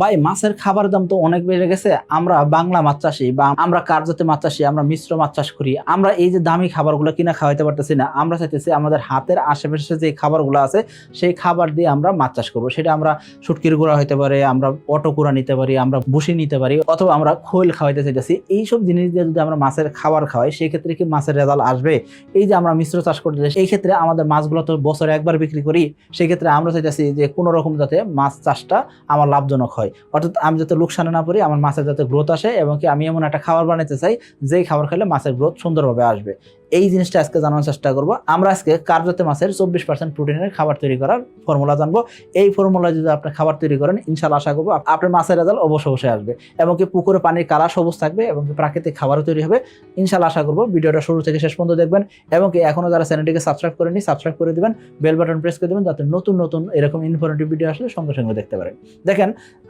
ভাই মাছের খাবার দাম তো অনেক বেড়ে গেছে। আমরা বাংলা মাছ চাষি বা আমরা কার্যতে মাছ চাষি আমরা মিশ্র মাছ চাষ করি। আমরা এই যে দামি খাবারগুলো কিনা খাওয়াইতে পারতেছি না আমরা চাইতেছি আমাদের হাতের আশেপাশে যে খাবারগুলো আছে সেই খাবার দিয়ে আমরা মাছ চাষ করব। সেটা আমরা শুটকির গুঁড়া হইতে পারে আমরা অটো কুড়া নিতে পারি আমরা ভুসি নিতে পারি অথবা আমরা খোল খাওয়াইতে চাইতেছি। এইসব জিনিস দিয়ে যদি আমরা মাছের খাবার খাওয়াই সেই ক্ষেত্রে কি মাছের রেজাল্ট আসবে? এই যে আমরা মিশ্র চাষ করতে চাই, এই ক্ষেত্রে আমাদের মাছগুলো তো বছরে একবার বিক্রি করি সেক্ষেত্রে আমরা চাইতেছি যে কোনো রকম যাতে মাছ চাষটা আমার লাভজনক হয়। অর্থাৎ আমি যাতে লোকসানে না পড়ি, আমার মাছের যাতে গ্রোথ আসে এবং কি আমি এমন একটা খাবার বানাতে চাই, যেই খাবার খেলে মাছের গ্রোথ সুন্দরভাবে আসবে। এই জিনিসটা আজকে জানানোর চেষ্টা করব। আমরা আজকে কার্যতে মাছের চব্বিশ পার্সেন্ট প্রোটিনের খাবার তৈরি করার ফর্মুলা জানব। এই ফর্মুলা যদি আপনি খাবার তৈরি করেন ইনশাল্লাহ আশা করব আপনার মাছের রেজাল্ট অবশ্য অবশ্যই আসবে। এবং কি পুকুরে পানির কালা সবুজ থাকবে এবং প্রাকৃতিক খাবারও তৈরি হবে। ইনশাল্লাহ আশা করব ভিডিওটা শুরু থেকে শেষ পর্যন্ত দেখবেন এবং কি এখনও যারা চ্যানেলটিকে সাবস্ক্রাইব করেনি সাবস্ক্রাইব করে দিবেন বেল বাটন প্রেস করে দেবেন, যাতে নতুন নতুন এরকম ইনফরমেটিভ ভিডিও আসলে সঙ্গে সঙ্গে দেখতে পারেন। দেখেন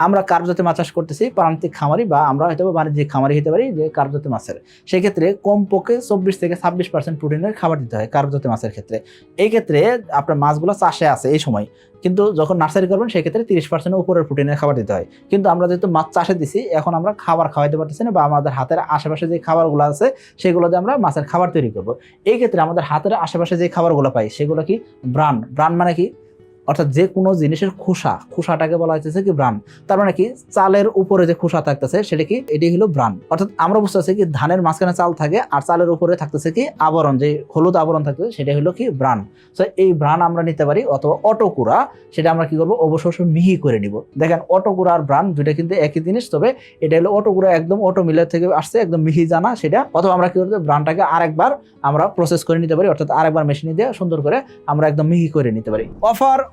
আমরা কার্যতে মাছ চাষ করতেছি প্রান্তিক খামারি বা আমরা হয়তো বাণিজ্যিক খামারি হতে পারি যে কার্যতে মাছের। সেক্ষেত্রে কমপক্ষে চব্বিশ থেকে ছাব্বিশ পার্সেন্ট প্রোটিনের খাবার দিতে হয় কার্যতে মাছের ক্ষেত্রে। এই ক্ষেত্রে আপনার মাছগুলো চাষে আছে এই সময়। কিন্তু যখন নার্সারি করবেন, সেক্ষেত্রে তিরিশ পার্সেন্টের উপরের প্রোটিনের খাবার দিতে হয়। কিন্তু আমরা যেহেতু মাছ চাষে দিছি, এখন আমরা খাবার খাওয়াইতে পারতেছি না বা আমাদের হাতের আশেপাশে যে খাবারগুলো আছে, সেগুলো দিয়ে আমরা মাছের খাবার তৈরি করব। এই ক্ষেত্রে আমাদের হাতের আশেপাশে যে খাবারগুলো পাই, সেগুলো কি ব্রান? ব্রান মানে কি? অর্থাৎ যে কোনো জিনিসের খোসা, খোসাটাকে বলা হচ্ছে কি ব্রান তার মানে কি, চালের উপরে যে খোসা থাকতেছে, সেটা কি, এটি হলো ব্রান অর্থাৎ আমরা বুঝতে পারছি কি, ধানের মাঝখানে চাল থাকে আর চালের উপরে থাকতেছে কি, আবরণ, যে হলুদ আবরণ থাকতেছে, সেটা হলো কি ব্রান তো এই ব্রান আমরা নিতে পারি অথবা অটোকুরা, সেটা আমরা কি করব অবশ্য মিহি করে নিব। দেখেন, অটোকুরা আর ব্রান দুইটা কিন্তু একই জিনিস, তবে এটা হলো অটোকুরা একদম অটো মিলের থেকে আসছে, একদম মিহি জানা সেটা। অথবা আমরা কি করব ব্রানটাকে আরেকবার আমরা প্রসেস করে নিতে পারি, অর্থাৎ আরেকবার মেশিনে দিয়ে সুন্দর করে আমরা একদম মিহি করে নিতে পারি। অফার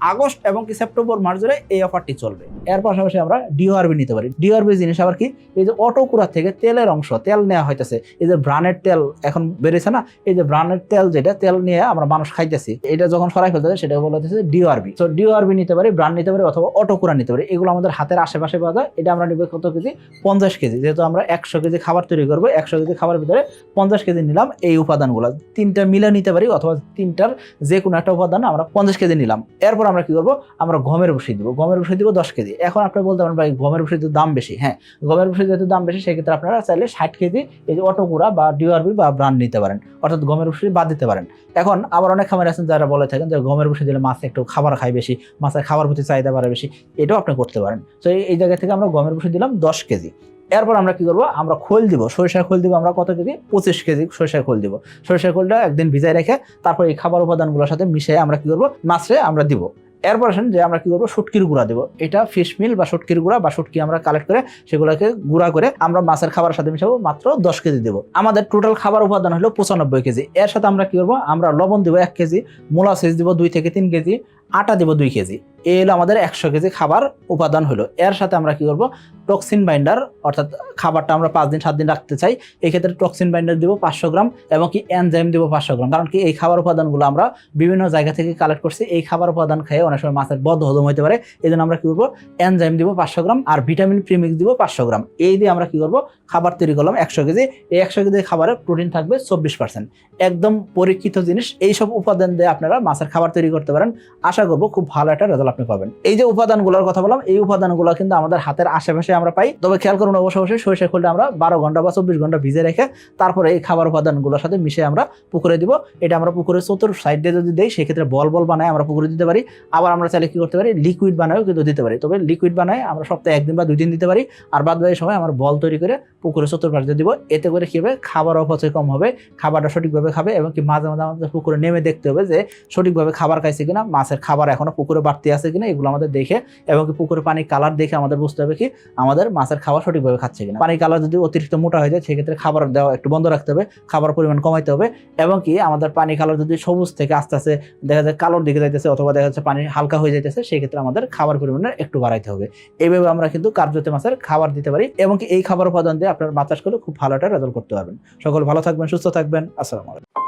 আগস্ট এবং কি সেপ্টেম্বর মাস ধরে এই অফারটি চলবে। এর পাশাপাশি আমরা ডিওআরবি নিতে পারি। ডিওআরবি জিনিস আবার কি? এই যে অটোকুরা থেকে তেলের অংশ, তেল নেওয়া হইতেছে। এই যে ব্রানের তেল এখন বেড়েছে না, এই যে ব্রানের তেল যেটা, তেল নিয়ে আমরা মানুষ খাইতেছি। এটা যখন সরাই ফেলতে সেটা বলা হচ্ছে ডিওআরবি তো ডিওআরবি নিতে পারি, ব্রান নিতে পারি অথবা অটোকুরা নিতে পারি। এগুলো আমাদের হাতের আশেপাশে পাওয়া যায়। এটা আমরা নিব কত কেজি? পঞ্চাশ কেজি। যেহেতু আমরা একশো কেজি খাবার তৈরি করব, একশো কেজি খাবারের ভিতরে পঞ্চাশ কেজি নিলাম এই উপাদানগুলো। তিনটা মিলে নিতে পারি অথবা তিনটার যে কোনো একটা উপাদান আমরা পঞ্চাশ কেজি নিলাম। এরপর আমরা কি করব? আমরা গমের বসিয়ে দিব। গমের বসিয়ে দিব দশ কেজি। এখন আপনি বলতে পারেন, ভাই, গমের বসিয়ে দাম বেশি হ্যাঁ? গমের বসিয়ে যেহেতু দাম বেশি, সেক্ষেত্রে আপনারা চাইলে ষাট কেজি এই যে অটোকুরা বা ডিআরবি বা ব্রান্ড নিতে পারেন। অর্থাৎ গমের বসিয়ে বাদ দিতে পারেন। এখন আবার অনেক খামার আছেন যারা বলে থাকেন যে গমের বসিয়ে দিলে মাছ একটু খাবার খায় বেশি, মাছের খাবার প্রতি চাহিদা বাড়ে বেশি, এটাও আপনি করতে পারেন। তো এই- জায়গা থেকে আমরা গমের বসিয়ে দিলাম দশ কেজি। এরপর আমরা কি করব? আমরা খোল দিব। সরিষার খোল দিব আমরা কত কেজি? পঁচিশ কেজি সরিষার খোল দিব। সরিষার খোলটা একদিন ভিজায় রেখে তারপর এই খাবার উপাদানগুলোর সাথে মিশিয়ে আমরা কি করব? মাছে আমরা দিব। এরপর আসেন যে আমরা কি করব? শুটকির গুঁড়া দেবো। এটা ফিশ মিল বা শুটকির গুঁড়া বা শুটকি আমরা কালেক্ট করে সেগুলোকে গুঁড়া করে আমরা মাছের খাবারের সাথে মিশাবো, মাত্র দশ কেজি দেবো। আমাদের টোটাল খাবার উপাদান হলো পঁচানব্বই কেজি। এর সাথে আমরা কি করব? আমরা লবণ দিব এক কেজি, মূলা সেচ দিব দুই থেকে তিন কেজি আটা দিব দুই কেজি। এ হলো আমাদের একশো কেজি খাবার উপাদান হলো। এর সাথে আমরা কি করব? টক্সিন বাইন্ডার অর্থাৎ খাবারটা আমরা পাঁচ দিন, সাত দিন রাখতে চাই। এই ক্ষেত্রে টক্সিন বাইন্ডার দিব পাঁচশো গ্রাম এবং কি এনজাইম দেবো পাঁচশো গ্রাম। কারণ কি এই খাবার উপাদানগুলো আমরা বিভিন্ন জায়গা থেকে কালেক্ট করছি। এই খাবার উপাদান খেয়ে অনেক সময় মাছের বদ হজম হতে পারে। এই জন্য আমরা কি করব? এনজাইম দিব পাঁচশো গ্রাম আর ভিটামিন প্রিমিক্স দিব পাঁচশো গ্রাম। এই দিয়ে আমরা কি করব? খাবার তৈরি করলাম একশো কেজি। এই একশো কেজি খাবারে প্রোটিন থাকবে চব্বিশ পার্সেন্ট একদম পরীক্ষিত জিনিস। এইসব উপাদান দিয়ে আপনারা মাছের খাবার তৈরি করতে পারেন। আশা করব খুব ভালো একটা রেজাল্ট আপনি পাবেন। এই যে উপাদানগুলোর কথা বললাম, এই উপাদানগুলো কিন্তু আমাদের হাতের আশেপাশে আমরা পাই। তবে খেয়াল করুন, অবশ্যই অবশ্যই সরিষা খোলটা আমরা বারো ঘণ্টা বা চব্বিশ ঘণ্টা ভিজে রেখে তারপরে এই খাবার উপাদানগুলোর সাথে মিশে আমরা পুকুরে দিব। এটা আমরা পুকুরের চতুর সাইড দিয়ে যদি দিই, সেক্ষেত্রে বল বল বানায় আমরা পুকুরে দিতে পারি। আবার আমরা চাইলে কি করতে পারি? লিকুইড বানায়ও কিন্তু দিতে পারি। তবে লিকুইড বানায় আমরা সপ্তাহে একদিন বা দুই দিন দিতে পারি। আর বাদ বাকি সময় আমরা বল তৈরি করে পুকুরে চতুর্পাশে দিব। এতে করে কি হবে? খাবার অপচয় কম হবে, খাবারটা সঠিকভাবে খাবে এবং কি মাঝে মাঝে আমাদের পুকুরে নেমে দেখতে হবে যে সঠিকভাবে খাবার খাইছে কিনা, মাছের খাবার এখনও পুকুরে বাড়তি আছে কিনা এগুলো আমাদের দেখে এবং কি পুকুরে পানি কালার দেখে আমাদের বুঝতে হবে কি আমাদের মাছের খাবার সঠিকভাবে খাচ্ছে কিনা। পানি কালার যদি অতিরিক্ত মোটা হয়ে যায়, সেক্ষেত্রে খাবার দেওয়া একটু বন্ধ রাখতে হবে, খাবার পরিমাণ কমাইতে হবে এবং কি আমাদের পানি কালার যদি সবুজ থেকে আস্তে আস্তে দেখা যায় কালোর দিকে যাইতেছে অথবা দেখা যাচ্ছে পানি হালকা হয়ে যাইতেছে, সেক্ষেত্রে আমাদের খাবার পরিমাণটা একটু বাড়াইতে হবে। এইভাবে আমরা কিন্তু কার্যতে মাছের খাবার দিতে পারি এবং কি এই খাবার উপাদান দিয়ে আপনার মাছ চাষ করলে খুব ভালো একটা রেজাল্ট করতে পারবেন। সকল ভালো থাকবেন, সুস্থ থাকবেন, আসসালামু আলাইকুম।